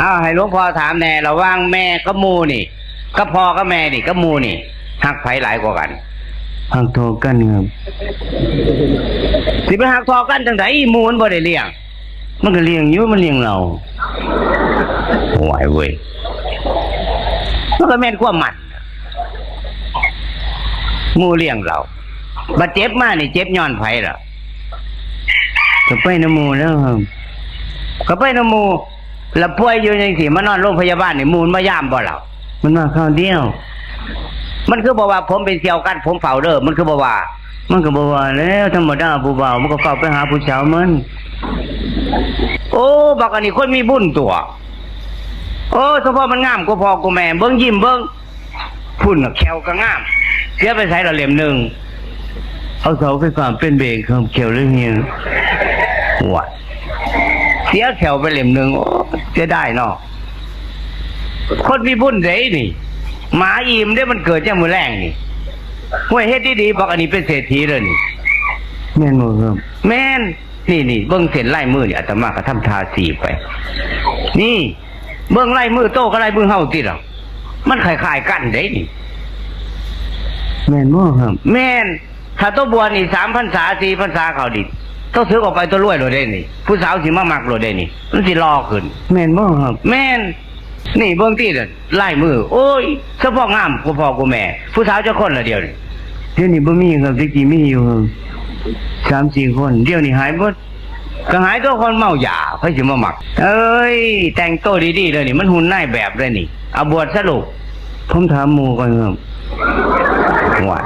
อ้าวให้หลวงพ่อถามแน่ระหว่างแม่กับหมูนี่กับพ่อกับแม่นี่กับหมูนี่หักไผหลายกว่ากันหักโทอกันครับสิไปหักทอกันจังไดหมูมันบ่ได้เลี้ยง มันก็เลี้ยงอยู่มันเลี้ยงเราโอ้ยเว้ยมันก็แม่นความมันหมูเลี้ยงเราบัดเจ็บมานี่เจ็บย้อนไผล่ะก็ไปน้ำหมูแล้วครับก็ไปน้ำหมู แล้วป่วยอยู่จังซี่มานอนโรงพยาบาลนี่หมูมันมายามบ่เรามันมาข้าวเดียว มันคือบอกว่าผมเป็นเสี่ยวกันผมเฝ้าเด้อมันคือบอกว่า มันก็บอกว่าแล้วธรรมดาผู้บ่าวมันก็เข้าไปหาผู้สาวมัน โอ้บักอันนี้คนมีบุญตัว โอ้เฉพาะมันงามก็พอกูแม่เบิ้งยิ้มเบิ้งพุ่นน่ะแควก็งามเสียไปใส่ละเหลี่ยมหนึ่งเอาเสาไฟฟ้าเป็นเบรกครับเขียวเลยเฮียหัวเสียแขวไปเหลี่ยมหนึ่งโอ้เสียได้เนาะคนมีบุญเด้นี่หมาอิ่มได้มันเกิดจากมือแรงนี่ห่วยเฮ็ดดีๆบอกอันนี้เป็นเศรษฐีเลยนี่แม่นบ่ครับแม่นนี่นี่เบิ้งเส้นไล่มือนี่อาตมาก็ทำทาสีไป นี่ เบิ้งไล่มือโตก็ไล่มือเฮาติหรอมันคล้ายๆกันเด้นี่ แม่นบ่ครับ แม่นถ้าตัวบัวนี่สามพันษาสี่พันษาเขาดิ ต้องซื้อออกไปตัวรวยโลดได้นี่ ผู้สาวสิมามักโลดได้นี่ มันสิรอขึ้น แม่นบ่ครับแม่น นี่เบิ้งที่เด้อไล่มือ โอ้ยเฉพาะงามกูพ่อกูแม่ ผู้สาวเจะคนละเดียวนี่เดี๋ยวนี้บ่มีครับที่กี้มีอยู่ครับสามสี่คน เดี๋ยวนี้หายหมดก็หายตัวคนเมาหยาเพื่อสิมามัก เอ้ย แต่งตัวดีๆเลยนี่ มันหุ่นนายแบบเลยนี่เอาบวชสรุปผมถามหมู่ก่อนครับว่า